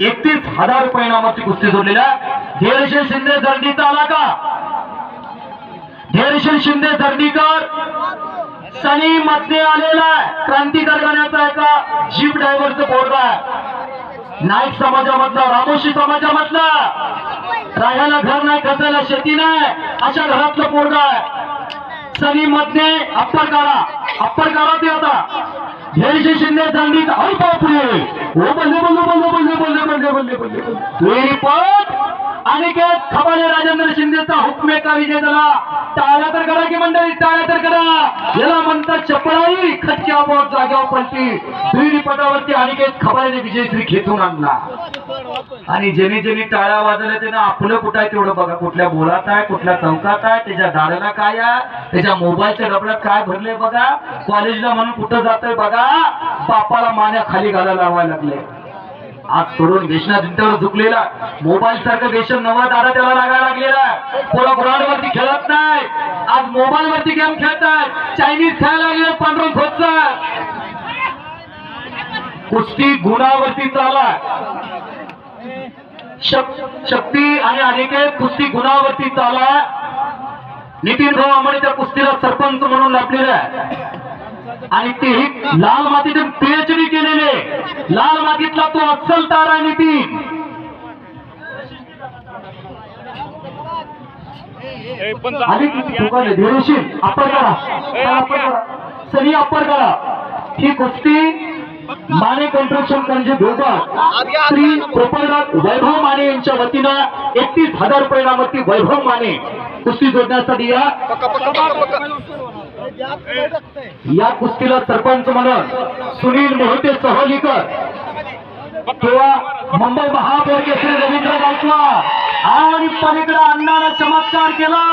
एकतीस हजार रुपये इनामाची कुस्ती जोडलेल्या धैर्यशील शिंदे दर्डीचा आला का? धैर्यशील शिंदे दर्डीकर सनी मध्ये आलेला आहे. क्रांती कारखान्याचा एका जीप ड्रायव्हरचं पोरगा आहे. नाईक समाजामधला रामोशी समाजामधला. राहायला घर नाही कसायला शेती नाही अशा घरातलं पोरगा आहे. सनी मध्ये अप्पर काढा अप्पर काढा ते आता. धैर्यशील शिंदे दंडीत अरे बापरे. रिपोर्ट अनिकेत खबाले राजेंद्र शिंदेचा हुकमे का विजय झाला टाळ्या तर करा की मंडळी टाळ्या तर करा. याला म्हणतात चपळाई खटक्या बोट जाग्यावर पलटी. दुहेरी पटावरती अनिकेत खबालेने विजयश्री खेचून आणला. आणि ज्यांनी ज्यांनी टाळ्या वाजवल्या त्यानं आपलं कुठं आहे तेवढं बघा. कुठल्या बोलात आहे कुठल्या चौकात आहे त्याच्या दाराला काय आहे त्याच्या मोबाईलच्या डबड्यात काय भरले बघा. कॉलेजला म्हणून कुठं जातोय बघा. बापाला मान्या खाली घालायला लावायला लागले. आज तरुण व्यसनात झुकलेला. मोबाईल सारखं व्यसन नवा दारा त्याला लागायला लागलेला कोणा ग्राउंड वरती खेळत नाही. आज मोबाईल वरती गेम खेळतात चायनीज खेळायला लागले पांढरून खोचतात कुस्ती गुणावरती चाला शक- शक्ती आणि अनेक कुस्ती गुणावरती चाला नितीन भाऊ आंबाडे त्या कुस्तीला सरपंच म्हणून लाभलेला आहे. आणि तेही लाल मातीतून पीएचडी केलेले. लाल मातीतला तो अस्सल तारा धैर्यशील अप्पर करा. सनी अप्पर करा. ही कुस्ती माने कन्स्ट्रक्शन म्हणजे भोपाळ श्री गोपाळनाथ वैभव माने यांच्या वतीनं एकतीस हजार रुपये वैभव माने कुस्ती जोडण्यासाठी या या कुस्तीला सरपंच म्हणून सुनील मोहिते सहलीकर. किंवा मुंबई महापौर केसरी रवींद्र गायकवाड आणि पलीकडे अण्णानं चमत्कार केला.